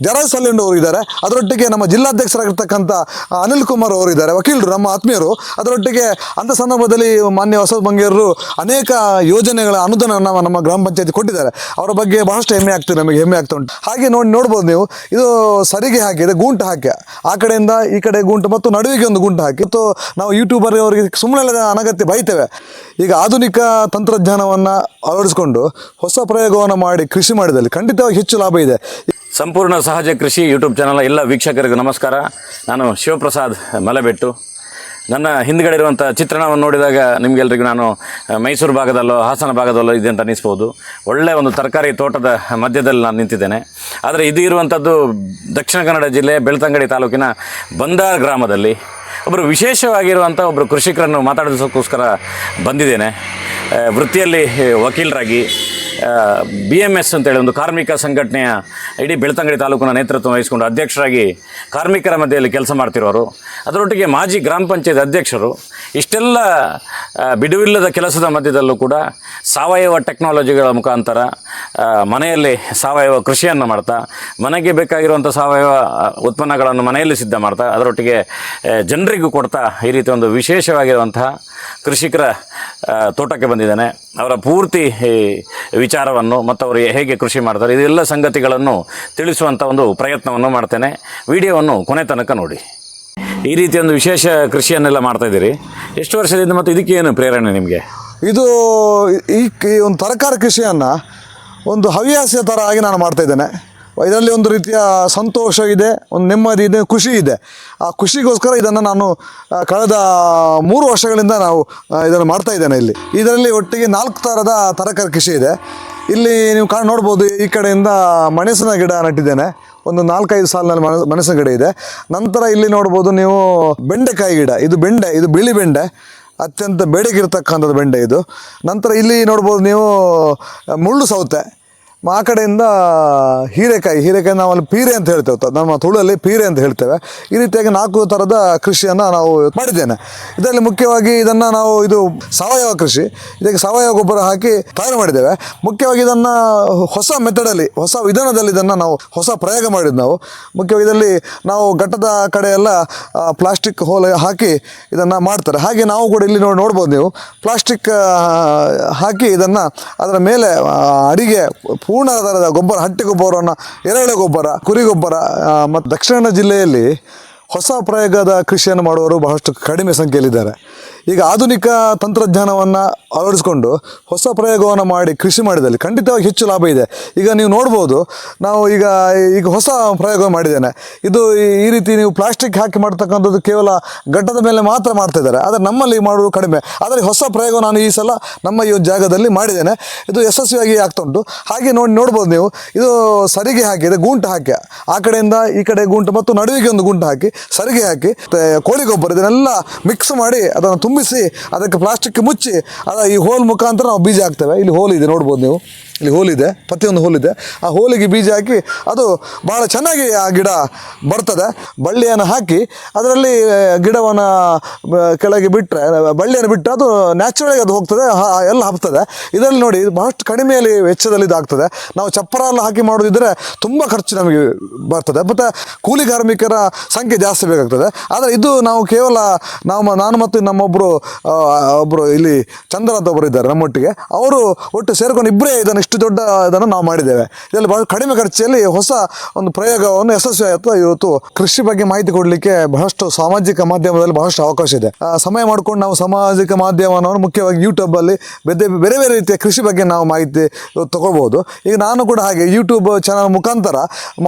ಜರಾಜ್ ಸಲ್ಲೆಂಡ್ ಅವರು ಇದ್ದಾರೆ ಅದರೊಟ್ಟಿಗೆ ನಮ್ಮ ಜಿಲ್ಲಾಧ್ಯಕ್ಷರಾಗಿರ್ತಕ್ಕಂಥ ಅನಿಲ್ ಕುಮಾರ್ ಅವರು ಇದ್ದಾರೆ ವಕೀಲರು, ನಮ್ಮ ಆತ್ಮೀಯರು. ಅದರೊಟ್ಟಿಗೆ ಅಂಥ ಸಂದರ್ಭದಲ್ಲಿ ಮಾನ್ಯ ಹೊಸ ಬಂಗೇರರು ಅನೇಕ ಯೋಜನೆಗಳ ಅನುದಾನ ನಮ್ಮ ಗ್ರಾಮ ಪಂಚಾಯತಿ ಕೊಟ್ಟಿದ್ದಾರೆ. ಅವರ ಬಗ್ಗೆ ಬಹಳಷ್ಟು ಹೆಮ್ಮೆ ಆಗ್ತದೆ ನಮಗೆ, ಹೆಮ್ಮೆ ಆಗ್ತಾ ಉಂಟು. ಹಾಗೆ ನೋಡಿ, ನೋಡ್ಬೋದು ನೀವು, ಇದು ಸರಿಗೆ ಹಾಕಿದೆ ಗುಂಟು ಹಾಕಿ. ಆ ಕಡೆಯಿಂದ ಈ ಕಡೆ ಗುಂಟು ಮತ್ತು ನಡುವಿಗೆ ಒಂದು ಗುಂಟು ಹಾಕಿ. ಮತ್ತು ನಾವು ಯೂಟ್ಯೂಬರ್ ಅವರಿಗೆ ಸುಮ್ಮನೆ ಅನಗತ್ಯ ಬೈತೇವೆ. ಈಗ ಆಧುನಿಕ ತಂತ್ರಜ್ಞಾನವನ್ನು ಅಳವಡಿಸಿಕೊಂಡು ಹೊಸ ಪ್ರಯೋಗವನ್ನು ಮಾಡಿ ಕೃಷಿ ಮಾಡಿದಲ್ಲಿ ಖಂಡಿತವಾಗಿ ಹೆಚ್ಚು ಲಾಭ ಇದೆ. ಸಂಪೂರ್ಣ ಸಹಜ ಕೃಷಿ ಯೂಟ್ಯೂಬ್ ಚಾನಲ್ ಎಲ್ಲ ವೀಕ್ಷಕರಿಗೂ ನಮಸ್ಕಾರ. ನಾನು ಶಿವಪ್ರಸಾದ್ ಮಲೆಬೆಟ್ಟು. ನನ್ನ ಹಿಂದ್ಗಡೆ ಇರುವಂಥ ಚಿತ್ರಣವನ್ನು ನೋಡಿದಾಗ ನಿಮಗೆಲ್ಲರಿಗೂ ನಾನು ಮೈಸೂರು ಭಾಗದಲ್ಲೋ, ಹಾಸನ ಭಾಗದಲ್ಲೋ ಇದೆ ಅಂತ ಅನ್ನಿಸ್ಬೋದು ಒಳ್ಳೆಯ ಒಂದು ತರಕಾರಿ ತೋಟದ ಮಧ್ಯದಲ್ಲಿ ನಾನು ನಿಂತಿದ್ದೇನೆ. ಆದರೆ ಇದು ಇರುವಂಥದ್ದು ದಕ್ಷಿಣ ಕನ್ನಡ ಜಿಲ್ಲೆ ಬೆಳ್ತಂಗಡಿ ತಾಲೂಕಿನ ಬಂದಾರ್ ಗ್ರಾಮದಲ್ಲಿ ಒಬ್ಬರು ವಿಶೇಷವಾಗಿರುವಂಥ ಒಬ್ಬರು ಕೃಷಿಕರನ್ನು ಮಾತಾಡೋದಕ್ಕೋಸ್ಕರ ಬಂದಿದ್ದೇನೆ. ವೃತ್ತಿಯಲ್ಲಿ ವಕೀಲರಾಗಿ ಬಿ ಎಂ ಎಸ್ ಅಂತೇಳಿ ಒಂದು ಕಾರ್ಮಿಕ ಸಂಘಟನೆಯ ಇಡೀ ಬೆಳ್ತಂಗಡಿ ತಾಲೂಕಿನ ನೇತೃತ್ವ ವಹಿಸಿಕೊಂಡು ಅಧ್ಯಕ್ಷರಾಗಿ ಕಾರ್ಮಿಕರ ಮಧ್ಯೆಯಲ್ಲಿ ಕೆಲಸ ಮಾಡ್ತಿರೋರು ಅದರೊಟ್ಟಿಗೆ ಮಾಜಿ ಗ್ರಾಮ ಪಂಚಾಯತ್ ಅಧ್ಯಕ್ಷರು ಇಷ್ಟೆಲ್ಲ ಬಿಡುವಿಲ್ಲದ ಕೆಲಸದ ಮಧ್ಯದಲ್ಲೂ ಕೂಡ ಸಾವಯವ ಟೆಕ್ನಾಲಜಿಗಳ ಮುಖಾಂತರ ಮನೆಯಲ್ಲಿ ಸಾವಯವ ಕೃಷಿಯನ್ನು ಮಾಡ್ತಾ, ಮನೆಗೆ ಬೇಕಾಗಿರುವಂಥ ಸಾವಯವ ಉತ್ಪನ್ನಗಳನ್ನು ಮನೆಯಲ್ಲಿ ಸಿದ್ಧ ಮಾಡ್ತಾ, ಅದರೊಟ್ಟಿಗೆ ಜನರಿಗೂ ಕೊಡ್ತಾ ಈ ರೀತಿ ಒಂದು ವಿಶೇಷವಾಗಿರುವಂತಹ ಕೃಷಿಕರ ತೋಟಕ್ಕೆ ಬಂದಿದ್ದಾನೆ. ಅವರ ಪೂರ್ತಿ ವಿಚಾರವನ್ನು ಮತ್ತು ಅವರು ಹೇಗೆ ಕೃಷಿ ಮಾಡ್ತಾರೆ, ಇದೆಲ್ಲ ಸಂಗತಿಗಳನ್ನು ತಿಳಿಸುವಂಥ ಒಂದು ಪ್ರಯತ್ನವನ್ನು ಮಾಡ್ತೇನೆ. ವಿಡಿಯೋವನ್ನು ಕೊನೆ ತನಕ ನೋಡಿ. ಈ ರೀತಿ ಒಂದು ವಿಶೇಷ ಕೃಷಿಯನ್ನೆಲ್ಲ ಮಾಡ್ತಾ ಇದ್ದೀರಿ. ಎಷ್ಟು ವರ್ಷದಿಂದ ಮತ್ತು ಇದಕ್ಕೆ ಏನು ಪ್ರೇರಣೆ ನಿಮಗೆ? ಇದು, ಈ ಈ ಒಂದು ತರಕಾರಿ ಕೃಷಿಯನ್ನು ಒಂದು ಹವ್ಯಾಸ ಥರ ಆಗಿ ನಾನು ಮಾಡ್ತಾ ಇದ್ದೇನೆ. ಇದರಲ್ಲಿ ಒಂದು ರೀತಿಯ ಸಂತೋಷ ಇದೆ, ಒಂದು ನೆಮ್ಮದಿ ಇದೆ, ಖುಷಿ ಇದೆ. ಆ ಖುಷಿಗೋಸ್ಕರ ಇದನ್ನು ನಾನು ಕಳೆದ ಮೂರು ವರ್ಷಗಳಿಂದ ನಾವು ಇದನ್ನು ಮಾಡ್ತಾ ಇದ್ದೇನೆ ಇಲ್ಲಿ. ಇದರಲ್ಲಿ ಒಟ್ಟಿಗೆ ನಾಲ್ಕು ಥರದ ತರಕಾರಿ ಕೃಷಿ ಇದೆ. ಇಲ್ಲಿ ನೀವು ಕಾಣ್, ನೋಡ್ಬೋದು, ಈ ಕಡೆಯಿಂದ ಮೆಣಸಿನ ಗಿಡ ನಟ್ಟಿದ್ದೇನೆ. ಒಂದು ನಾಲ್ಕೈದು ಸಾಲಿನಲ್ಲಿ ಮೆಣಸು, ಮೆಣಸಿನ ಗಿಡ ಇದೆ. ನಂತರ ಇಲ್ಲಿ ನೋಡ್ಬೋದು ನೀವು ಬೆಂಡೆಕಾಯಿ ಗಿಡ. ಇದು ಬೆಂಡೆ, ಇದು ಬಿಳಿ ಬೆಂಡೆ. ಅತ್ಯಂತ ಬೇಡಿಕೆ ಇರತಕ್ಕಂಥದ್ದು ಬೆಂಡೆ ಇದು. ನಂತರ ಇಲ್ಲಿ ನೋಡ್ಬೋದು ನೀವು ಮುಳ್ಳು ಸೌತೆ. ಆ ಕಡೆಯಿಂದ ಹೀರೆಕಾಯಿ ಹೀರೆಕಾಯಿ ನಾವು ಪೀರೆ ಅಂತ ಹೇಳ್ತೇವೆ ನಮ್ಮ ತುಳುವಲ್ಲಿ ಪೀರೆ ಅಂತ ಹೇಳ್ತೇವೆ. ಈ ರೀತಿಯಾಗಿ ನಾಲ್ಕು ಥರದ ಕೃಷಿಯನ್ನು ನಾವು ಮಾಡಿದ್ದೇನೆ. ಇದರಲ್ಲಿ ಮುಖ್ಯವಾಗಿ ಇದನ್ನು ನಾವು ಇದು ಸಾವಯವ ಕೃಷಿ, ಇದಕ್ಕೆ ಸಾವಯವ ಗೊಬ್ಬರ ಹಾಕಿ ತಯಾರು ಮಾಡಿದ್ದೇವೆ. ಮುಖ್ಯವಾಗಿ ಇದನ್ನು ಹೊಸ ಮೆಥಡಲ್ಲಿ, ಹೊಸ ವಿಧಾನದಲ್ಲಿ ಇದನ್ನು ನಾವು ಹೊಸ ಪ್ರಯೋಗ ಮಾಡಿದ್ದು ನಾವು. ಮುಖ್ಯವಾಗಿ ಇದರಲ್ಲಿ ನಾವು ಘಟ್ಟದ ಕಡೆಯೆಲ್ಲ ಪ್ಲಾಸ್ಟಿಕ್ ಹೋಲ್ ಹಾಕಿ ಇದನ್ನು ಮಾಡ್ತಾರೆ. ಹಾಗೆ ನಾವು ಕೂಡ ಇಲ್ಲಿ ನೋಡಿ ನೋಡ್ಬೋದು ನೀವು. ಪ್ಲಾಸ್ಟಿಕ್ ಹಾಕಿ ಇದನ್ನು ಅದರ ಮೇಲೆ ಅಡಿಗೆ ಪೂರ್ಣ ಆಧಾರದ ಗೊಬ್ಬರ, ಹಟ್ಟಿ ಗೊಬ್ಬರವನ್ನು, ಎರೆಹುಳ ಗೊಬ್ಬರ, ಕುರಿ ಗೊಬ್ಬರ ಮತ್ತು ದಕ್ಷಿಣ ಜಿಲ್ಲೆಯಲ್ಲಿ ಹೊಸ ಪ್ರಯೋಗದ ಕೃಷಿಯನ್ನು ಮಾಡುವವರು ಬಹಳಷ್ಟು ಕಡಿಮೆ ಸಂಖ್ಯೆಯಲ್ಲಿದ್ದಾರೆ. ಈಗ ಆಧುನಿಕ ತಂತ್ರಜ್ಞಾನವನ್ನು ಅಳವಡಿಸ್ಕೊಂಡು ಹೊಸ ಪ್ರಯೋಗವನ್ನು ಮಾಡಿ ಕೃಷಿ ಮಾಡಿದಲ್ಲಿ ಖಂಡಿತವಾಗಿ ಹೆಚ್ಚು ಲಾಭ ಇದೆ. ಈಗ ನೀವು ನೋಡ್ಬೋದು, ನಾವು ಈಗ ಈಗ ಹೊಸ ಪ್ರಯೋಗ ಮಾಡಿದ್ದೇನೆ. ಇದು ಈ- ರೀತಿ ನೀವು ಪ್ಲಾಸ್ಟಿಕ್ ಹಾಕಿ ಮಾಡ್ತಕ್ಕಂಥದ್ದು ಕೇವಲ ಘಟ್ಟದ ಮೇಲೆ ಮಾತ್ರ ಮಾಡ್ತಾ ಇದ್ದಾರೆ. ಆದರೆ ನಮ್ಮಲ್ಲಿ ಮಾಡುವುದು ಕಡಿಮೆ. ಆದರೆ ಹೊಸ ಪ್ರಯೋಗ ನಾನು ಈ ಸಲ ನಮ್ಮ ಈ ಜಾಗದಲ್ಲಿ ಮಾಡಿದ್ದೇನೆ. ಇದು ಯಶಸ್ವಿಯಾಗಿ ಆಗ್ತಾ ಉಂಟು. ಹಾಗೆ ನೋಡಿ, ನೋಡ್ಬೋದು ನೀವು, ಇದು ಸರಿಗೆ ಹಾಕಿದೆ ಗುಂಟು ಹಾಕಿ, ಆ ಕಡೆಯಿಂದ ಈ ಕಡೆ ಗುಂಟು ಮತ್ತು ನಡುವಿಗೆ ಒಂದು ಗುಂಟು ಹಾಕಿ, ಸರಿಗೆ ಹಾಕಿ ಕೋಳಿ ಗೊಬ್ಬರ, ಇದನ್ನೆಲ್ಲ ಮಿಕ್ಸ್ ಮಾಡಿ ಅದನ್ನು ತುಂಬಿಸಿ ಅದಕ್ಕೆ ಪ್ಲಾಸ್ಟಿಕ್ ಮುಚ್ಚಿ, ಅದ ಈ ಹೋಲ್ ಮುಖಾಂತರ ನಾವು ಬೀಜ ಹಾಕ್ತೇವೆ. ಇಲ್ಲಿ ಹೋಲ್ ಇದೆ, ನೋಡ್ಬೋದು ನೀವು. ಇಲ್ಲಿ ಹೋಲಿದೆ ಪ್ರತಿಯೊಂದು ಹೋಲಿದೆ. ಆ ಹೋಲಿಗೆ ಬೀಜ ಹಾಕಿ ಅದು ಭಾಳ ಚೆನ್ನಾಗಿ ಆ ಗಿಡ ಬರ್ತದೆ. ಬಳ್ಳಿಯನ್ನು ಹಾಕಿ ಅದರಲ್ಲಿ ಗಿಡವನ್ನು ಕೆಳಗೆ ಬಿಟ್ಟರೆ ಬಳ್ಳಿಯನ್ನು ಬಿಟ್ಟರೆ ಅದು ನ್ಯಾಚುರಲಾಗಿ ಅದು ಹೋಗ್ತದೆ ಎಲ್ಲ ಹಬ್ತದೆ ಇದರಲ್ಲಿ ನೋಡಿ ಬಹಳಷ್ಟು ಕಡಿಮೆಯಲ್ಲಿ ವೆಚ್ಚದಲ್ಲಿ ಇದಾಗ್ತದೆ. ನಾವು ಚಪ್ಪರ ಎಲ್ಲ ಹಾಕಿ ಮಾಡೋದಿದ್ದರೆ ತುಂಬ ಖರ್ಚು ನಮಗೆ ಬರ್ತದೆ. ಮತ್ತು ಕೂಲಿ ಕಾರ್ಮಿಕರ ಸಂಖ್ಯೆ ಜಾಸ್ತಿ ಬೇಕಾಗ್ತದೆ. ಆದರೆ ಇದು ನಾವು ಕೇವಲ ನಮ್ಮ, ನಾನು ಮತ್ತು ನಮ್ಮೊಬ್ಬರು ಒಬ್ಬರು ಇಲ್ಲಿ ಚಂದ್ರ ಅಂತ ಒಬ್ಬರು ಇದ್ದಾರೆ ನಮ್ಮೊಟ್ಟಿಗೆ. ಅವರು ಒಟ್ಟು ಸೇರ್ಕೊಂಡು ಇಬ್ಬರೇ ಇದನ್ನು ಇಷ್ಟು ದೊಡ್ಡ ಇದನ್ನು ನಾವು ಮಾಡಿದ್ದೇವೆ. ಇದರಲ್ಲಿ ಬಹಳ ಕಡಿಮೆ ಖರ್ಚಲ್ಲಿ ಹೊಸ ಒಂದು ಪ್ರಯೋಗವನ್ನು ಯಶಸ್ವಿ ಆಯಿತು. ಇವತ್ತು ಕೃಷಿ ಬಗ್ಗೆ ಮಾಹಿತಿ ಕೊಡಲಿಕ್ಕೆ ಬಹಳಷ್ಟು ಸಾಮಾಜಿಕ ಮಾಧ್ಯಮದಲ್ಲಿ ಬಹಳಷ್ಟು ಅವಕಾಶ ಇದೆ. ಸಮಯ ಮಾಡ್ಕೊಂಡು ನಾವು ಸಾಮಾಜಿಕ ಮಾಧ್ಯಮವನ್ನು ಮುಖ್ಯವಾಗಿ ಯೂಟ್ಯೂಬಲ್ಲಿ ಬೇರೆ ಬೇರೆ ಬೇರೆ ರೀತಿಯ ಕೃಷಿ ಬಗ್ಗೆ ನಾವು ಮಾಹಿತಿ ತಗೊಳ್ಬೋದು ಈಗ ನಾನು ಕೂಡ ಹಾಗೆ ಯೂಟ್ಯೂಬ್ ಚಾನಲ್ ಮುಖಾಂತರ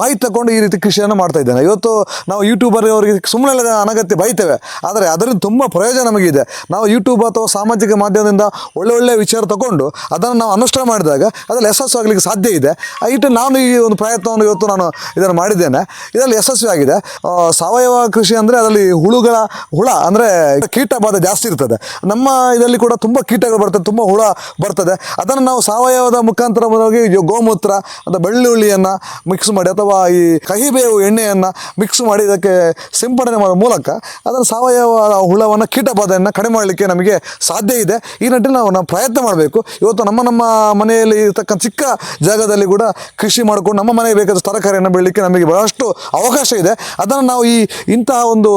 ಮಾಹಿತಿ ತಗೊಂಡು ಈ ರೀತಿ ಕೃಷಿಯನ್ನು ಮಾಡ್ತಾ ಇದ್ದೇನೆ. ಇವತ್ತು ನಾವು ಯೂಟ್ಯೂಬರ್ ಅವರಿಗೆ ಸುಮ್ಮನೆ ಅನಗತ್ಯ ಬೈತೇವೆ. ಆದರೆ ಅದರಿಂದ ತುಂಬ ಪ್ರಯೋಜನ ನಮಗಿದೆ. ನಾವು ಯೂಟ್ಯೂಬ್ ಅಥವಾ ಸಾಮಾಜಿಕ ಮಾಧ್ಯಮದಿಂದ ಒಳ್ಳೆ ಒಳ್ಳೆ ವಿಚಾರ ತಗೊಂಡು ಅದನ್ನು ನಾವು ಅನುಷ್ಠಾನ ಮಾಡಿದಾಗ ಅದರಲ್ಲಿ ಯಶಸ್ವಿ ಆಗಲಿಕ್ಕೆ ಸಾಧ್ಯ ಇದೆ. ಇಟ್ಟು ನಾನು ಈ ಒಂದು ಪ್ರಯತ್ನವನ್ನು ಇವತ್ತು ನಾನು ಇದನ್ನು ಮಾಡಿದ್ದೇನೆ. ಇದರಲ್ಲಿ ಯಶಸ್ವಿ ಆಗಿದೆ. ಸಾವಯವ ಕೃಷಿ ಅಂದರೆ ಅದರಲ್ಲಿ ಹುಳುಗಳ ಹುಳ ಅಂದರೆ ಕೀಟ ಬಾಧೆ ಜಾಸ್ತಿ ಇರ್ತದೆ. ನಮ್ಮ ಇದರಲ್ಲಿ ಕೂಡ ತುಂಬ ಕೀಟಗಳು ಬರ್ತದೆ, ತುಂಬ ಹುಳ ಬರ್ತದೆ. ಅದನ್ನು ನಾವು ಸಾವಯವದ ಮುಖಾಂತರ ಗೋಮೂತ್ರ ಅಥವಾ ಬೆಳ್ಳುಳ್ಳಿಯನ್ನು ಮಿಕ್ಸ್ ಮಾಡಿ ಅಥವಾ ಈ ಕಹಿಬೇವು ಎಣ್ಣೆಯನ್ನು ಮಿಕ್ಸ್ ಮಾಡಿ ಇದಕ್ಕೆ ಸಿಂಪಡಣೆ ಮಾಡುವ ಮೂಲಕ ಅದನ್ನು ಸಾವಯವ ಹುಳವನ್ನು ಕೀಟ ಬಾಧೆಯನ್ನು ಕಡಿಮೆ ಮಾಡಲಿಕ್ಕೆ ನಮಗೆ ಸಾಧ್ಯ ಇದೆ. ಈ ನಿಟ್ಟಿನಲ್ಲಿ ನಾವು ನಾವು ಪ್ರಯತ್ನ ಮಾಡಬೇಕು. ಇವತ್ತು ನಮ್ಮ ನಮ್ಮ ಮನೆಯಲ್ಲಿ ಇರ್ತಕ್ಕಂಥ ಇರ್ತಕ್ಕಂಥ ಚಿಕ್ಕ ಜಾಗದಲ್ಲಿ ಕೂಡ ಕೃಷಿ ಮಾಡಿಕೊಂಡು ನಮ್ಮ ಮನೆಗೆ ಬೇಕಾದ ತರಕಾರಿಯನ್ನು ಬೆಳಲಿಕ್ಕೆ ನಮಗೆ ಬಹಳಷ್ಟು ಅವಕಾಶ ಇದೆ. ಅದನ್ನು ನಾವು ಈ ಇಂತಹ ಒಂದು,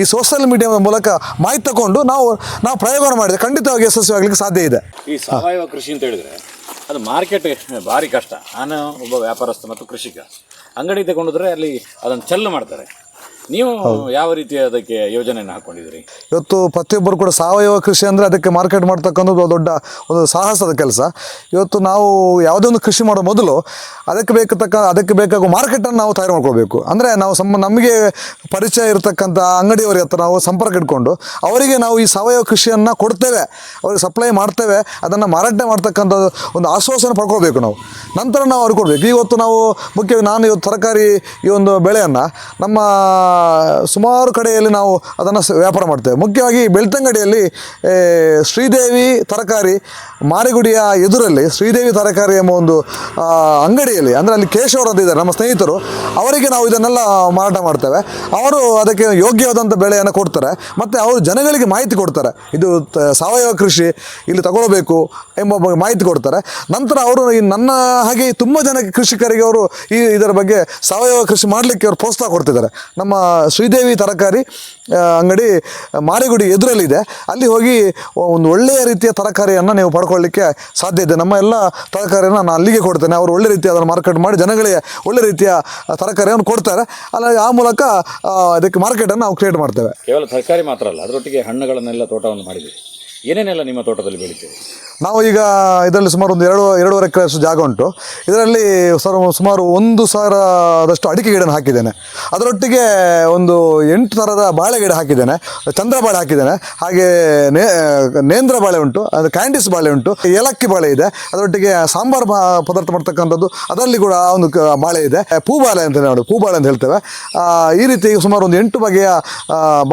ಈ ಸೋಷಿಯಲ್ ಮೀಡಿಯಾದ ಮೂಲಕ ಮಾಹಿತಿ ತಗೊಂಡು ನಾವು ನಾವು ಪ್ರಯೋಗ ಮಾಡಿದೆ ಖಂಡಿತವಾಗಿ ಯಶಸ್ವಿ ಆಗಲಿಕ್ಕೆ ಸಾಧ್ಯ ಇದೆ. ಈ ಸಾವಯವ ಕೃಷಿ ಅಂತ ಹೇಳಿದ್ರೆ ಅದು ಮಾರ್ಕೆಟ್ ಭಾರಿ ಕಷ್ಟ. ನಾನು ಒಬ್ಬ ವ್ಯಾಪಾರಸ್ಥ ಮತ್ತು ಕೃಷಿಕ. ಅಂಗಡಿ ತಗೊಂಡಿದ್ರೆ ಅಲ್ಲಿ ಅದನ್ನು ಚೆಲ್ಲು ಮಾಡ್ತಾರೆ. ನೀವು ಯಾವ ರೀತಿ ಅದಕ್ಕೆ ಯೋಜನೆಯನ್ನು ಹಾಕೊಂಡಿದ್ರಿ ಇವತ್ತು ಪ್ರತಿಯೊಬ್ಬರು ಕೂಡ ಸಾವಯವ ಕೃಷಿ ಅಂದರೆ ಅದಕ್ಕೆ ಮಾರ್ಕೆಟ್ ಮಾಡ್ತಕ್ಕಂಥದ್ದು ದೊಡ್ಡ ಒಂದು ಸಾಹಸದ ಕೆಲಸ. ಇವತ್ತು ನಾವು ಯಾವುದೇ ಒಂದು ಕೃಷಿ ಮಾಡೋ ಮೊದಲು ಅದಕ್ಕೆ ಬೇಕತಕ್ಕ ಅದಕ್ಕೆ ಬೇಕಾಗುವ ಮಾರ್ಕೆಟನ್ನು ನಾವು ತಯಾರು ಮಾಡ್ಕೊಳ್ಬೇಕು. ಅಂದರೆ ನಾವು ಸಮ ನಮಗೆ ಪರಿಚಯ ಇರತಕ್ಕಂಥ ಅಂಗಡಿಯವರ ಹತ್ರ ನಾವು ಸಂಪರ್ಕ ಇಟ್ಕೊಂಡು ಅವರಿಗೆ ನಾವು ಈ ಸಾವಯವ ಕೃಷಿಯನ್ನು ಕೊಡ್ತೇವೆ ಅವ್ರಿಗೆ ಸಪ್ಲೈ ಮಾಡ್ತೇವೆ ಅದನ್ನು ಮಾರಾಟ ಮಾಡ್ತಕ್ಕಂಥ ಒಂದು ಆಶ್ವಾಸನ ಪಡ್ಕೋಬೇಕು ನಾವು. ನಂತರ ನಾವು ಅವ್ರಿಗೆ ಕೊಡಬೇಕು. ಇವತ್ತು ನಾವು ಮುಖ್ಯವಾಗಿ ನಾನು ಇವತ್ತು ತರಕಾರಿ ಈ ಒಂದು ಬೆಳೆಯನ್ನು ನಮ್ಮ ಸುಮಾರು ಕಡೆಯಲ್ಲಿ ನಾವು ಅದನ್ನು ವ್ಯಾಪಾರ ಮಾಡ್ತೇವೆ. ಮುಖ್ಯವಾಗಿ ಬೆಳ್ತಂಗಡಿಯಲ್ಲಿ ಶ್ರೀದೇವಿ ತರಕಾರಿ ಮಾರಿಗುಡಿಯ ಎದುರಲ್ಲಿ, ಶ್ರೀದೇವಿ ತರಕಾರಿ ಎಂಬ ಒಂದು ಅಂಗಡಿಯಲ್ಲಿ, ಅಂದರೆ ಅಲ್ಲಿ ಇದ್ದಾರೆ, ನಮ್ಮ ಸ್ನೇಹಿತರು, ಅವರಿಗೆ ನಾವು ಇದನ್ನೆಲ್ಲ ಮಾರಾಟ ಮಾಡ್ತೇವೆ. ಅವರು ಅದಕ್ಕೆ ಯೋಗ್ಯವಾದಂಥ ಬೆಳೆಯನ್ನು ಕೊಡ್ತಾರೆ. ಮತ್ತು ಅವರು ಜನಗಳಿಗೆ ಮಾಹಿತಿ ಕೊಡ್ತಾರೆ. ಇದು ಸಾವಯವ ಕೃಷಿ ಇಲ್ಲಿ ತಗೊಳ್ಬೇಕು ಎಂಬ ಮಾಹಿತಿ ಕೊಡ್ತಾರೆ. ನಂತರ ಅವರು ನನ್ನ ಹಾಗೆ ತುಂಬ ಜನ ಕೃಷಿಕರಿಗೆ ಅವರು ಈ ಇದರ ಬಗ್ಗೆ ಸಾವಯವ ಕೃಷಿ ಮಾಡಲಿಕ್ಕೆ ಅವರು ಪ್ರೋತ್ಸಾಹ ಕೊಡ್ತಿದ್ದಾರೆ. ನಮ್ಮ ಶ್ರೀದೇವಿ ತರಕಾರಿ ಅಂಗಡಿ ಮಾರಿಗುಡಿ ಎದುರಲ್ಲಿದೆ. ಅಲ್ಲಿ ಹೋಗಿ ಒಂದು ಒಳ್ಳೆಯ ರೀತಿಯ ತರಕಾರಿಯನ್ನು ನೀವು ಪಡ್ಕೊಳ್ಳಿಕ್ಕೆ ಸಾಧ್ಯ ಇದೆ. ನಮ್ಮ ಎಲ್ಲ ತರಕಾರಿಯನ್ನು ನಾನು ಅಲ್ಲಿಗೆ ಕೊಡ್ತೇನೆ. ಅವರು ಒಳ್ಳೆ ರೀತಿಯ ಅದನ್ನು ಮಾರ್ಕೆಟ್ ಮಾಡಿ ಜನಗಳಿಗೆ ಒಳ್ಳೆ ರೀತಿಯ ತರಕಾರಿಯನ್ನು ಕೊಡ್ತಾರೆ. ಅಲ್ಲ, ಆ ಮೂಲಕ ಅದಕ್ಕೆ ಮಾರ್ಕೆಟನ್ನು ನಾವು ಕ್ರಿಯೇಟ್ ಮಾಡ್ತೇವೆ. ಕೇವಲ ತರಕಾರಿ ಮಾತ್ರ ಅಲ್ಲ, ಅದರೊಟ್ಟಿಗೆ ಹಣ್ಣುಗಳನ್ನೆಲ್ಲ ತೋಟವನ್ನು ಮಾಡಿದ್ದೀರಿ ಏನೇನೆಲ್ಲ ನಿಮ್ಮ ತೋಟದಲ್ಲಿ ಬೆಳಿತೀರಿ? ನಾವು ಈಗ ಇದರಲ್ಲಿ ಸುಮಾರು ಒಂದು ಎರಡು, ಎರಡೂವರೆ ಎಕರೆಷ್ಟು ಜಾಗ ಉಂಟು. ಇದರಲ್ಲಿ ಸರ್, ಸುಮಾರು ಒಂದು ಸಾವಿರದಷ್ಟು ಅಡಿಕೆ ಗಿಡನ ಹಾಕಿದ್ದೇನೆ. ಅದರೊಟ್ಟಿಗೆ ಒಂದು ಎಂಟು ಥರದ ಬಾಳೆ ಗಿಡ ಹಾಕಿದ್ದೇನೆ. ಚಂದ್ರ ಬಾಳೆ ಹಾಕಿದ್ದೇನೆ. ಹಾಗೆ ನೇಂದ್ರ ಬಾಳೆ ಉಂಟು, ಅದು ಕ್ಯಾಂಡಿಸ್ ಬಾಳೆ ಉಂಟು, ಏಲಕ್ಕಿ ಬಾಳೆ ಇದೆ. ಅದರೊಟ್ಟಿಗೆ ಸಾಂಬಾರು ಪದಾರ್ಥ ಮಾಡ್ತಕ್ಕಂಥದ್ದು, ಅದರಲ್ಲಿ ಕೂಡ ಒಂದು ಬಾಳೆ ಇದೆ. ಪೂ ಬಾಳೆ ಅಂತ ನೋಡಿ, ಪೂಬಾಳೆ ಅಂತ ಹೇಳ್ತೇವೆ. ಈ ರೀತಿ ಸುಮಾರು ಒಂದು ಎಂಟು ಬಗೆಯ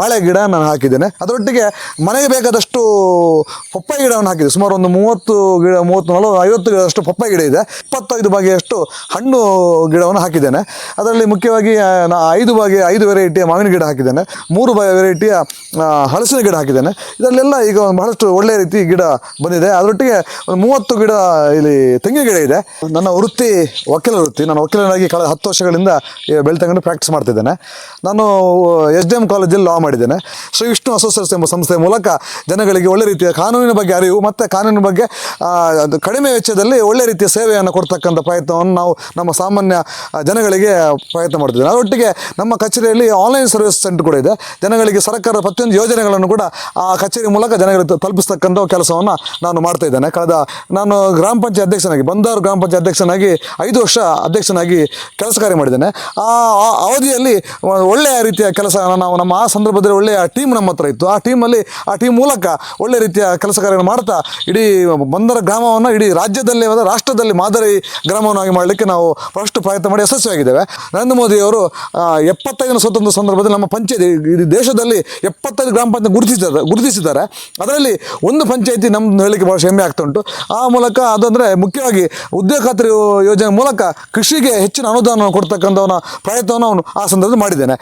ಬಾಳೆ ಗಿಡ ನಾನು ಹಾಕಿದ್ದೇನೆ. ಅದರೊಟ್ಟಿಗೆ ಮನೆಗೆ ಬೇಕಾದಷ್ಟು ಪಪ್ಪಾಯಿ ಗಿಡವನ್ನು ಹಾಕಿದೆ ಸುಮಾರು ಒಂದು ಮೂವತ್ತು ಗಿಡ, ಮೂವತ್ತು ನಲವತ್ತು, ಐವತ್ತು ಗಿಡದಷ್ಟು ಪಪ್ಪಾಯಿ ಗಿಡ ಇದೆ. ಇಪ್ಪತ್ತೈದು ಬಗೆಯಷ್ಟು ಹಣ್ಣು ಗಿಡವನ್ನು ಹಾಕಿದ್ದೇನೆ. ಅದರಲ್ಲಿ ಮುಖ್ಯವಾಗಿ ನಾ ಐದು ಬಗೆ, ಐದು ವೆರೈಟಿಯ ಮಾವಿನ ಗಿಡ ಹಾಕಿದ್ದೇನೆ. ಮೂರು ಬಗೆ ವೆರೈಟಿಯ ಹಲಸಿನ ಗಿಡ ಹಾಕಿದ್ದೇನೆ. ಇದರಲ್ಲೆಲ್ಲ ಈಗ ಬಹಳಷ್ಟು ಒಳ್ಳೆಯ ರೀತಿ ಗಿಡ ಬಂದಿದೆ. ಅದರೊಟ್ಟಿಗೆ ಒಂದು ಮೂವತ್ತು ಗಿಡ ಇಲ್ಲಿ ತೆಂಗಿನ ಗಿಡ ಇದೆ. ನನ್ನ ವೃತ್ತಿ, ವಕೀಲ ವೃತ್ತಿ. ನಾನು ವಕೀಲನಾಗಿ ಕಳೆದ ಹತ್ತು ವರ್ಷಗಳಿಂದ ಬೆಳ್ತಂಗಡಿ ಪ್ರಾಕ್ಟೀಸ್ ಮಾಡ್ತಿದ್ದೇನೆ. ನಾನು, ಎಸ್ ಡಿ ಎಂ ಕಾಲೇಜಲ್ಲಿ ಲಾ ಮಾಡಿದ್ದೇನೆ. ಶ್ರೀ ವಿಷ್ಣು ಅಸೋಸಿಯೇಟ್ಸ್ ಎಂಬ ಸಂಸ್ಥೆಯ ಮೂಲಕ ಜನಗಳಿಗೆ ಒಳ್ಳೆ ರೀತಿಯ ಕಾನೂನಿನ ಬಗ್ಗೆ ಅರಿವು ಮತ್ತು ಕಾನೂನಿನ ಬಗ್ಗೆ ಕಡಿಮೆ ವೆಚ್ಚದಲ್ಲಿ ಒಳ್ಳೆ ರೀತಿಯ ಸೇವೆಯನ್ನು ಕೊಡ್ತಕ್ಕಂಥ ಪ್ರಯತ್ನವನ್ನು ನಾವು ನಮ್ಮ ಸಾಮಾನ್ಯ ಜನಗಳಿಗೆ ಪ್ರಯತ್ನ ಮಾಡ್ತಿದ್ದೇವೆ. ಅದರೊಟ್ಟಿಗೆ ನಮ್ಮ ಕಚೇರಿಯಲ್ಲಿ ಆನ್ಲೈನ್ ಸರ್ವಿಸ್ ಸೆಂಟರ್ ಕೂಡ ಇದೆ. ಜನಗಳಿಗೆ ಸರ್ಕಾರದ ಪ್ರತಿಯೊಂದು ಯೋಜನೆಗಳನ್ನು ಕೂಡ ಆ ಕಚೇರಿ ಮೂಲಕ ಜನಗಳಿಗೆ ತಲುಪಿಸ್ತಕ್ಕಂಥ ಕೆಲಸವನ್ನು ನಾನು ಮಾಡ್ತಾ ಇದ್ದೇನೆ. ಕಳೆದ, ನಾನು ಗ್ರಾಮ ಪಂಚಾಯತ್ ಅಧ್ಯಕ್ಷನಾಗಿ ಬಂದಾರು ಗ್ರಾಮ ಪಂಚಾಯತ್ ಅಧ್ಯಕ್ಷನಾಗಿ ಐದು ವರ್ಷ ಅಧ್ಯಕ್ಷನಾಗಿ ಕೆಲಸ ಕಾರ್ಯ ಮಾಡಿದ್ದೇನೆ. ಆ ಅವಧಿಯಲ್ಲಿ ಒಳ್ಳೆಯ ರೀತಿಯ ಕೆಲಸ ನಾವು ನಮ್ಮ, ಆ ಸಂದರ್ಭದಲ್ಲಿ ಒಳ್ಳೆಯ ಟೀಮ್ ನಮ್ಮ ಹತ್ರ ಇತ್ತು. ಆ ಟೀಮಲ್ಲಿ ಆ ಟೀಮ್ ಮೂಲಕ ಒಳ್ಳೆ ರೀತಿಯ ಕೆಲಸ ಕಾರ್ಯಗಳನ್ನು ಮಾಡ್ತಾ ಇಡೀ ಬಂದರ ಗ್ರಾಮವನ್ನು, ಇಡೀ ರಾಜ್ಯದಲ್ಲಿ ಮತ್ತು ರಾಷ್ಟ್ರದಲ್ಲಿ ಮಾದರಿ ಗ್ರಾಮವನ್ನಾಗಿ ಮಾಡಲಿಕ್ಕೆ ನಾವು ಫಸ್ಟ್ ಪ್ರಯತ್ನ ಮಾಡಿ ಯಶಸ್ವಿಯಾಗಿದ್ದೇವೆ. ನರೇಂದ್ರ ಮೋದಿಯವರು ಅವರು ಎಪ್ಪತ್ತೈದನೇ ಸ್ವತಂತ್ರ ಸಂದರ್ಭದಲ್ಲಿ ನಮ್ಮ ಪಂಚಾಯತಿ ಇಡೀ ದೇಶದಲ್ಲಿ ಎಪ್ಪತ್ತೈದು ಗ್ರಾಮ ಪಂಚಾಯತ್ ಗುರುತಿಸಿದ್ದಾರೆ ಗುರುತಿಸಿದ್ದಾರೆ. ಅದರಲ್ಲಿ ಒಂದು ಪಂಚಾಯತಿ ನಮ್ದು ಹೇಳಲಿಕ್ಕೆ ಭಾಳ ಹೆಮ್ಮೆ ಆಗ್ತಾ ಉಂಟು. ಆ ಮೂಲಕ ಅದಂದರೆ ಮುಖ್ಯವಾಗಿ ಉದ್ಯೋಗ ಖಾತ್ರಿ ಯೋಜನೆ ಮೂಲಕ ಕೃಷಿಗೆ ಹೆಚ್ಚಿನ ಅನುದಾನವನ್ನು ಕೊಡ್ತಕ್ಕಂಥವನ ಪ್ರಯತ್ನವನ್ನು ಅವನು ಆ ಸಂದರ್ಭದಲ್ಲಿ ಮಾಡಿದ್ದೇನೆ.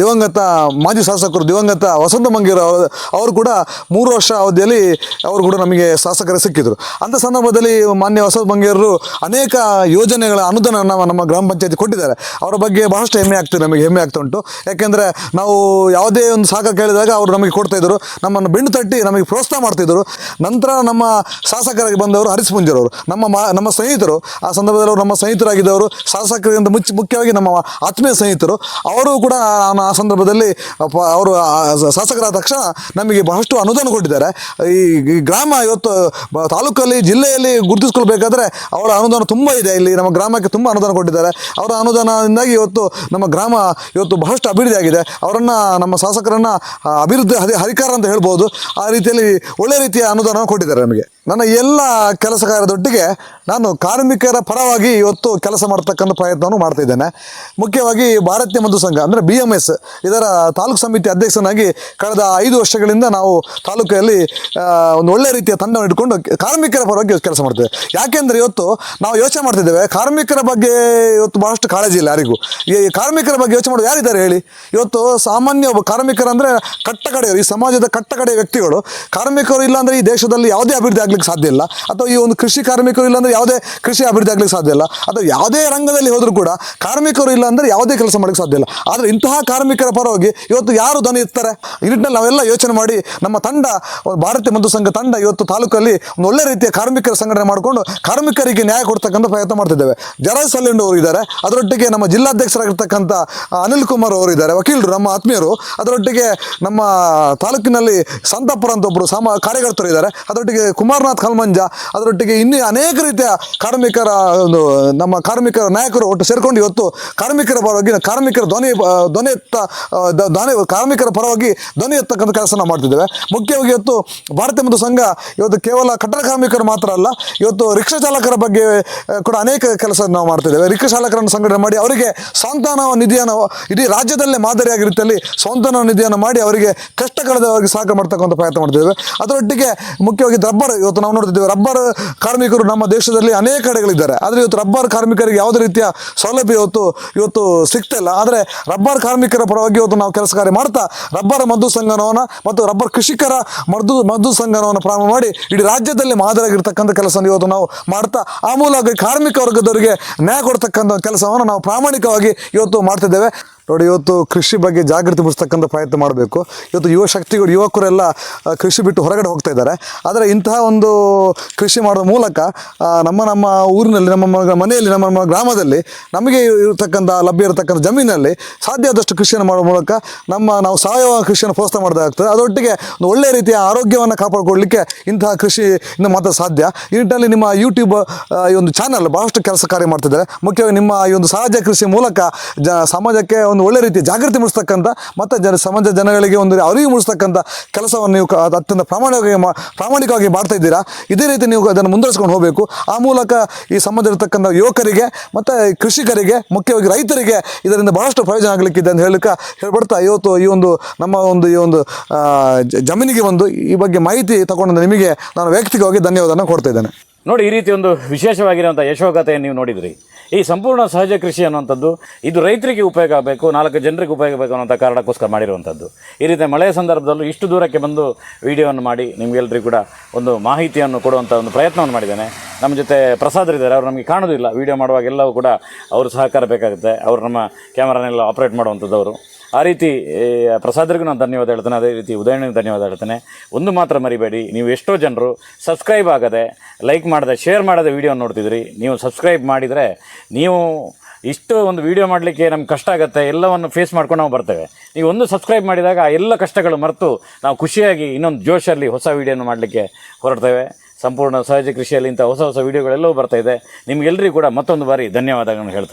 ದಿವಂಗತ ಮಾಜಿ ಶಾಸಕರು ದಿವಂಗತ ವಸಂತ ಮಂಗೇರ ಅವರು ಅವರು ಕೂಡ ಮೂರು ವರ್ಷ ಅವಧಿಯಲ್ಲಿ ಅವರು ಕೂಡ ನಮಗೆ ಶಾಸಕರು ಸಿಕ್ಕಿದ್ರು. ಅಂಥ ಸಂದರ್ಭದಲ್ಲಿ ಮಾನ್ಯ ಹೊಸ ಬಂಗೇರರು ಅನೇಕ ಯೋಜನೆಗಳ ಅನುದಾನ ನಮ್ಮ ಗ್ರಾಮ ಪಂಚಾಯತಿ ಕೊಟ್ಟಿದ್ದಾರೆ. ಅವರ ಬಗ್ಗೆ ಬಹಳಷ್ಟು ಹೆಮ್ಮೆ ಆಗ್ತದೆ ನಮಗೆ, ಹೆಮ್ಮೆ ಆಗ್ತಾ ಉಂಟು. ಯಾಕೆಂದರೆ ನಾವು ಯಾವುದೇ ಒಂದು ಸಾಕ ಕೇಳಿದಾಗ ಅವರು ನಮಗೆ ಕೊಡ್ತಾ ಇದ್ದರು ನಮ್ಮನ್ನು ಬೆನ್ನು ತಟ್ಟಿ ನಮಗೆ ಪ್ರೋತ್ಸಾಹ ಮಾಡ್ತಿದ್ದರು ನಂತರ ನಮ್ಮ ಶಾಸಕರಾಗಿ ಬಂದವರು ಹರಿಸ್ ಪುಂಜರವರು ನಮ್ಮ ನಮ್ಮ ಸ್ನೇಹಿತರು, ಆ ಸಂದರ್ಭದಲ್ಲಿ ಅವರು ನಮ್ಮ ಸ್ನೇಹಿತರಾಗಿದ್ದವರು, ಶಾಸಕರಿಂದ ಮುಚ್ಚಿ ಮುಖ್ಯವಾಗಿ ನಮ್ಮ ಆತ್ಮೀಯ ಸ್ನೇಹಿತರು, ಅವರು ಕೂಡ ಆ ಸಂದರ್ಭದಲ್ಲಿ ಅವರು ಶಾಸಕರಾದ ತಕ್ಷಣ ನಮಗೆ ಬಹಳಷ್ಟು ಅನುದಾನ ಕೊಟ್ಟಿದ್ದಾರೆ. ಈ ಗ್ರಾಮ ಇವತ್ತು ತಾಲೂಕಲ್ಲಿ ಜಿಲ್ಲೆಯಲ್ಲಿ ಗುರುತಿಸ್ಕೊಳ್ಬೇಕಾದ್ರೆ ಅವರ ಅನುದಾನ ತುಂಬ ಇದೆ. ಇಲ್ಲಿ ನಮ್ಮ ಗ್ರಾಮಕ್ಕೆ ತುಂಬ ಅನುದಾನ ಕೊಟ್ಟಿದ್ದಾರೆ. ಅವರ ಅನುದಾನದಿಂದಾಗಿ ಇವತ್ತು ನಮ್ಮ ಗ್ರಾಮ ಇವತ್ತು ಬಹಳಷ್ಟು ಅಭಿವೃದ್ಧಿ ಆಗಿದೆ. ಅವರನ್ನು ನಮ್ಮ ಶಾಸಕರನ್ನು ಅಭಿವೃದ್ಧಿ ಹರಿ ಹರಿಕಾರ ಅಂತ ಹೇಳ್ಬೋದು. ಆ ರೀತಿಯಲ್ಲಿ ಒಳ್ಳೆ ರೀತಿಯ ಅನುದಾನ ಕೊಟ್ಟಿದ್ದಾರೆ ನಮಗೆ. ನನ್ನ ಎಲ್ಲ ಕೆಲಸ ಕಾರ್ಯದೊಟ್ಟಿಗೆ ನಾನು ಕಾರ್ಮಿಕರ ಪರವಾಗಿ ಇವತ್ತು ಕೆಲಸ ಮಾಡ್ತಕ್ಕಂಥ ಪ್ರಯತ್ನವನ್ನು ಮಾಡ್ತಾ ಇದ್ದೇನೆ. ಮುಖ್ಯವಾಗಿ ಭಾರತೀಯ ಮಧು ಸಂಘ ಅಂದರೆ ಬಿ ಎಂ ಎಸ್ ಇದರ ತಾಲೂಕು ಸಮಿತಿ ಅಧ್ಯಕ್ಷನಾಗಿ ಕಳೆದ ಐದು ವರ್ಷಗಳಿಂದ ನಾವು ತಾಲೂಕಲ್ಲಿ ಆ, ಒಂದು ಒಳ್ಳೆ ರೀತಿಯ ತಂಡವನ್ನು ಇಟ್ಕೊಂಡು ಕಾರ್ಮಿಕರ ಪರವಾಗಿ ಕೆಲಸ ಮಾಡ್ತೇವೆ ಯಾಕೆಂದರೆ ಇವತ್ತು ನಾವು ಯೋಚನೆ ಮಾಡ್ತಿದ್ದೇವೆ, ಕಾರ್ಮಿಕರ ಬಗ್ಗೆ ಇವತ್ತು ಬಹಳಷ್ಟು ಕಾಳಜಿ ಇಲ್ಲ ಯಾರಿಗೂ. ಈ ಕಾರ್ಮಿಕರ ಬಗ್ಗೆ ಯೋಚನೆ ಮಾಡೋದು ಯಾರಿದ್ದಾರೆ ಹೇಳಿ? ಇವತ್ತು ಸಾಮಾನ್ಯ ಒಬ್ಬ ಕಾರ್ಮಿಕರಂದರೆ ಕಟ್ಟಕಡೆಯವರು, ಈ ಸಮಾಜದ ಕಟ್ಟಕಡೆಯ ವ್ಯಕ್ತಿಗಳು. ಕಾರ್ಮಿಕರು ಇಲ್ಲ ಅಂದರೆ ಈ ದೇಶದಲ್ಲಿ ಯಾವುದೇ ಅಭಿವೃದ್ಧಿ ಆಗ್ಲಿಕ್ಕೆ ಸಾಧ್ಯ ಇಲ್ಲ. ಅಥವಾ ಈ ಒಂದು ಕೃಷಿ ಕಾರ್ಮಿಕರು ಇಲ್ಲ ಅಂದರೆ ಯಾವುದೇ ಕೃಷಿ ಅಭಿವೃದ್ಧಿ ಆಗ್ಲಿಕ್ಕೆ ಸಾಧ್ಯ ಇಲ್ಲ. ಅಥವಾ ಯಾವುದೇ ರಂಗದಲ್ಲಿ ಹೋದರೂ ಕೂಡ ಕಾರ್ಮಿಕರು ಇಲ್ಲ ಅಂದರೆ ಯಾವುದೇ ಕೆಲಸ ಮಾಡಲಿಕ್ಕೆ ಸಾಧ್ಯ ಇಲ್ಲ. ಆದರೆ ಇಂತಹ ಕಾರ್ಮಿಕರ ಪರವಾಗಿ ಇವತ್ತು ಯಾರು ದನ ಇರ್ತಾರೆ ಈ ನಾವೆಲ್ಲ ಯೋಚನೆ ಮಾಡಿ ನಮ್ಮ ತಂಡ ಭಾರತೀಯ ಮಧು ಸಂಘ ತಂಡ ಇವತ್ತು ತಾಲೂಕಲ್ಲಿ ಒಂದು ಒಳ್ಳೆ ರೀತಿಯ ಕಾರ್ಮಿಕರ ಸಂಘಟನೆ ಮಾಡಿಕೊಂಡು ಕಾರ್ಮಿಕರಿಗೆ ನ್ಯಾಯ ಕೊಡ್ತಕ್ಕಂಥ ಪ್ರಯತ್ನ ಮಾಡ್ತಿದ್ದೇವೆ. ಜರಾಜ್ ಸಲ್ಲೆಂಡ್ ಅವರು ಇದ್ದಾರೆ. ಅದರೊಟ್ಟಿಗೆ ನಮ್ಮ ಜಿಲ್ಲಾಧ್ಯಕ್ಷರಾಗಿರ್ತಕ್ಕಂಥ ಅನಿಲ್ ಕುಮಾರ್ ಅವರು ಇದ್ದಾರೆ. ವಕೀಲರು, ನಮ್ಮ ಆತ್ಮೀಯರು. ಅದರೊಟ್ಟಿಗೆ ನಮ್ಮ ತಾಲೂಕಿನಲ್ಲಿ ಸಂತಾಪುರ ಅಂತ ಒಬ್ಬರು ಸಾಮ, ಕಾರ್ಯಕರ್ತರು ಇದ್ದಾರೆ. ಅದರೊಟ್ಟಿಗೆ ಕುಮಾರನಾಥ್ ಕಲ್ಮಂಜ, ಅದರೊಟ್ಟಿಗೆ ಇನ್ನೂ ಅನೇಕ ರೀತಿಯ ಕಾರ್ಮಿಕರ, ಒಂದು ನಮ್ಮ ಕಾರ್ಮಿಕರ ನಾಯಕರು ಒಟ್ಟು ಸೇರಿಕೊಂಡು ಇವತ್ತು ಕಾರ್ಮಿಕರ ಪರವಾಗಿ, ಕಾರ್ಮಿಕರ ಧ್ವನಿ ಧ್ವನಿ ಎತ್ತ ಧ್ವನಿ, ಕಾರ್ಮಿಕರ ಪರವಾಗಿ ಧ್ವನಿ ಎತ್ತಕ್ಕಂಥ ಕೆಲಸ ಮಾಡ್ತಿದ್ದೇವೆ. ಮುಖ್ಯವಾಗಿ ಇವತ್ತು ಭಾರತೀಯ ಮತ್ತು ಸಂಘ ಇವತ್ತು ಕೇವಲ ಕಟ್ಟಡ ಕಾರ್ಮಿಕರು ಮಾತ್ರ ಅಲ್ಲ, ಇವತ್ತು ರಿಕ್ಷಾ ಚಾಲಕರ ಬಗ್ಗೆ ಕೂಡ ಅನೇಕ ಕೆಲಸ ನಾವು ಮಾಡ್ತಿದ್ದೇವೆ ರಿಕ್ಷಾ ಚಾಲಕರನ್ನು ಸಂಘಟನೆ ಮಾಡಿ ಅವರಿಗೆ ಸಾಂತ್ವನ ನಿಧಿಯನ್ನು, ಇಡೀ ರಾಜ್ಯದಲ್ಲೇ ಮಾದರಿಯಾಗಿ ರೀತಿಯಲ್ಲಿ ಸಾಂತ್ವನ ನಿಧಿಯನ್ನು ಮಾಡಿ ಅವರಿಗೆ ಕಷ್ಟ ಕಳೆದವಾಗಿ ಸಹಕಾರ ಮಾಡ್ತಕ್ಕಂಥ ಪ್ರಯತ್ನ ಮಾಡ್ತಿದ್ದೇವೆ ಅದರೊಟ್ಟಿಗೆ ಮುಖ್ಯವಾಗಿ ರಬ್ಬರ್, ಇವತ್ತು ನಾವು ನೋಡ್ತಿದ್ದೇವೆ, ರಬ್ಬರ್ ಕಾರ್ಮಿಕರು ನಮ್ಮ ದೇಶದಲ್ಲಿ ಅನೇಕ ಕಡೆಗಳಿದ್ದಾರೆ. ಆದರೆ ಇವತ್ತು ರಬ್ಬರ್ ಕಾರ್ಮಿಕರಿಗೆ ಯಾವುದೇ ರೀತಿಯ ಸೌಲಭ್ಯ ಇವತ್ತು ಇವತ್ತು ಸಿಗ್ತಾ ಇಲ್ಲ. ಆದರೆ ರಬ್ಬರ್ ಕಾರ್ಮಿಕರ ಪರವಾಗಿ ಇವತ್ತು ನಾವು ಕೆಲಸ ಕಾರ್ಯ ಮಾಡ್ತಾ, ರಬ್ಬರ್ ಮದ್ದು ಸಂಘನವನ್ನು ಮತ್ತು ರಬ್ಬರ್ ಕೃಷಿಕರ ಮದ್ದು ಮದ್ದು ಸಂಘವನ್ನು ಪ್ರಾರಂಭ ಮಾಡಿ ಇಡೀ ರಾಜ್ಯದಲ್ಲಿ ಮಾದರಿಯಾಗಿರ್ತಕ್ಕಂಥ ಕೆಲಸವನ್ನು ಇವತ್ತು ನಾವು ಮಾಡ್ತಾ, ಆ ಮೂಲಕ ಕಾರ್ಮಿಕ ವರ್ಗದವರಿಗೆ ನ್ಯಾಯ ಕೊಡ್ತಕ್ಕಂಥ ಕೆಲಸವನ್ನು ನಾವು ಪ್ರಾಮಾಣಿಕವಾಗಿ ಇವತ್ತು ಮಾಡ್ತಿದ್ದೇವೆ. ನೋಡಿ, ಇವತ್ತು ಕೃಷಿ ಬಗ್ಗೆ ಜಾಗೃತಿ ಮೂಡಿಸ್ತಕ್ಕಂಥ ಪ್ರಯತ್ನ ಮಾಡಬೇಕು. ಇವತ್ತು ಯುವ ಶಕ್ತಿಗಳು, ಯುವಕರೆಲ್ಲ ಕೃಷಿ ಬಿಟ್ಟು ಹೊರಗಡೆ ಹೋಗ್ತಾ ಇದ್ದಾರೆ. ಆದರೆ ಇಂತಹ ಒಂದು ಕೃಷಿ ಮಾಡುವ ಮೂಲಕ ನಮ್ಮ ನಮ್ಮ ಊರಿನಲ್ಲಿ, ನಮ್ಮ ಮನೆಯಲ್ಲಿ, ನಮ್ಮ ಗ್ರಾಮದಲ್ಲಿ ನಮಗೆ ಇರತಕ್ಕಂಥ, ಲಭ್ಯ ಇರತಕ್ಕಂಥ ಜಮೀನಲ್ಲಿ ಸಾಧ್ಯ ಆದಷ್ಟು ಕೃಷಿಯನ್ನು ಮಾಡುವ ಮೂಲಕ ನಮ್ಮ, ನಾವು ಸಾವಯವ ಕೃಷಿಯನ್ನು ಪ್ರೋತ್ಸಾಹ ಮಾಡೋದಾಗ್ತದೆ ಅದರೊಟ್ಟಿಗೆ ಒಂದು ಒಳ್ಳೆಯ ರೀತಿಯ ಆರೋಗ್ಯವನ್ನು ಕಾಪಾಡಿಕೊಳ್ಳಲಿಕ್ಕೆ ಇಂತಹ ಕೃಷಿ ಇನ್ನು ಮಾತ್ರ ಸಾಧ್ಯ. ಈ ನಿಟ್ಟಿನಲ್ಲಿ ನಿಮ್ಮ ಯೂಟ್ಯೂಬ್ ಈ ಒಂದು ಚಾನಲ್ ಬಹಳಷ್ಟು ಕೆಲಸ ಕಾರ್ಯ ಮಾಡ್ತಿದ್ದಾರೆ. ಮುಖ್ಯವಾಗಿ ನಿಮ್ಮ ಈ ಒಂದು ಸಹಜ ಕೃಷಿ ಮೂಲಕ ಜ, ಸಮಾಜಕ್ಕೆ ಒಂದು ಒಳ್ಳೆ ರೀತಿಯ ಜಾಗೃತಿ ಮೂಡಿಸ್ತಕ್ಕಂಥ ಮತ್ತು ಜನ ಸಮಾಜ ಜನಗಳಿಗೆ ಒಂದು ಅರಿವು ಮೂಡಿಸ್ತಕ್ಕಂಥ ಕೆಲಸವನ್ನು ನೀವು ಅತ್ಯಂತ ಪ್ರಾಮಾಣಿಕವಾಗಿ ಪ್ರಾಮಾಣಿಕವಾಗಿ ಮಾಡ್ತಾ ಇದ್ದೀರಾ? ಇದೇ ರೀತಿ ನೀವು ಅದನ್ನು ಮುಂದುವರಿಸ್ಕೊಂಡು ಹೋಗಬೇಕು. ಆ ಮೂಲಕ ಈ ಸಮಾಜದಲ್ಲಿರ್ತಕ್ಕಂಥ ಯುವಕರಿಗೆ ಮತ್ತು ಕೃಷಿಕರಿಗೆ, ಮುಖ್ಯವಾಗಿ ರೈತರಿಗೆ ಇದರಿಂದ ಬಹಳಷ್ಟು ಪ್ರಯೋಜನ ಆಗಲಿಕ್ಕಿದೆ ಅಂತ ಹೇಳಲಿಕ್ಕೆ ಹೇಳ್ಬಿಡ್ತಾ ಇವತ್ತು ಈ ಒಂದು ನಮ್ಮ ಒಂದು ಈ ಒಂದು ಜಮೀನಿಗೆ ಒಂದು ಈ ಬಗ್ಗೆ ಮಾಹಿತಿ ತಗೊಂಡು ನಿಮಗೆ ನಾನು ವೈಯಕ್ತಿಕವಾಗಿ ಧನ್ಯವಾದನ ಕೊಡ್ತಾ ಇದ್ದೇನೆ. ನೋಡಿ, ಈ ರೀತಿ ಒಂದು ವಿಶೇಷವಾಗಿರುವಂಥ ಯಶೋಗತೆಯನ್ನು ನೀವು ನೋಡಿದ್ರಿ. ಈ ಸಂಪೂರ್ಣ ಸಹಜ ಕೃಷಿ ಅನ್ನುವಂಥದ್ದು, ಇದು ರೈತರಿಗೆ ಉಪಯೋಗ ಆಗಬೇಕು, ನಾಲ್ಕು ಜನರಿಗೆ ಉಪಯೋಗ ಆಗಬೇಕು ಅನ್ನೋಂಥ ಕಾರಣಕ್ಕೋಸ್ಕರ ಮಾಡಿರುವಂಥದ್ದು. ಈ ರೀತಿ ಮಳೆಯ ಸಂದರ್ಭದಲ್ಲೂ ಇಷ್ಟು ದೂರಕ್ಕೆ ಬಂದು ವಿಡಿಯೋವನ್ನು ಮಾಡಿ ನಿಮಗೆಲ್ಲರಿಗೂ ಕೂಡ ಒಂದು ಮಾಹಿತಿಯನ್ನು ಕೊಡುವಂಥ ಒಂದು ಪ್ರಯತ್ನವನ್ನು ಮಾಡಿದ್ದೇನೆ. ನಮ್ಮ ಜೊತೆ ಪ್ರಸಾದರಿದ್ದಾರೆ ಅವರು ನಮಗೆ ಕಾಣೋದಿಲ್ಲ. ವಿಡಿಯೋ ಮಾಡುವಾಗೆಲ್ಲವೂ ಕೂಡ ಅವರು ಸಹಕಾರ ಬೇಕಾಗುತ್ತೆ. ಅವರು ನಮ್ಮ ಕ್ಯಾಮರಾನೆಲ್ಲ ಆಪ್ರೇಟ್ ಮಾಡುವಂಥದ್ದವರು. ಆ ರೀತಿ ಪ್ರಸಾದರಿಗೂ ನಾನು ಧನ್ಯವಾದ ಹೇಳ್ತೇನೆ, ಅದೇ ರೀತಿ ಉದಾಹರಣೆಗೆ ಧನ್ಯವಾದ ಹೇಳ್ತೇನೆ. ಒಂದು ಮಾತ್ರ ಮರಿಬೇಡಿ, ನೀವು ಎಷ್ಟೋ ಜನರು ಸಬ್ಸ್ಕ್ರೈಬ್ ಆಗದೆ, ಲೈಕ್ ಮಾಡದೆ, ಶೇರ್ ಮಾಡದೆ ವೀಡಿಯೋ ನೋಡ್ತಿದ್ರಿ. ನೀವು ಸಬ್ಸ್ಕ್ರೈಬ್ ಮಾಡಿದರೆ ನೀವು ಇಷ್ಟು ಒಂದು ವೀಡಿಯೋ ಮಾಡಲಿಕ್ಕೆ ನಮ್ಗೆ ಕಷ್ಟ ಆಗುತ್ತೆ, ಎಲ್ಲವನ್ನು ಫೇಸ್ ಮಾಡ್ಕೊಂಡು ನಾವು ಬರ್ತೇವೆ. ನೀವು ಒಂದು ಸಬ್ಸ್ಕ್ರೈಬ್ ಮಾಡಿದಾಗ ಆ ಎಲ್ಲ ಕಷ್ಟಗಳು ಮರೆತು ನಾವು ಖುಷಿಯಾಗಿ ಇನ್ನೊಂದು ಜೋಶಲ್ಲಿ ಹೊಸ ವೀಡಿಯೋನ ಮಾಡಲಿಕ್ಕೆ ಹೊರಡ್ತೇವೆ. ಸಂಪೂರ್ಣ ಸಹಜ ಕೃಷಿಯಲ್ಲಿ ಇಂಥ ಹೊಸ ಹೊಸ ವೀಡಿಯೋಗಳೆಲ್ಲವೂ ಬರ್ತಾ ಇದೆ. ನಿಮಗೆಲ್ಲರಿಗೂ ಕೂಡ ಮತ್ತೊಂದು ಬಾರಿ ಧನ್ಯವಾದಗಳನ್ನು ಹೇಳ್ತಾ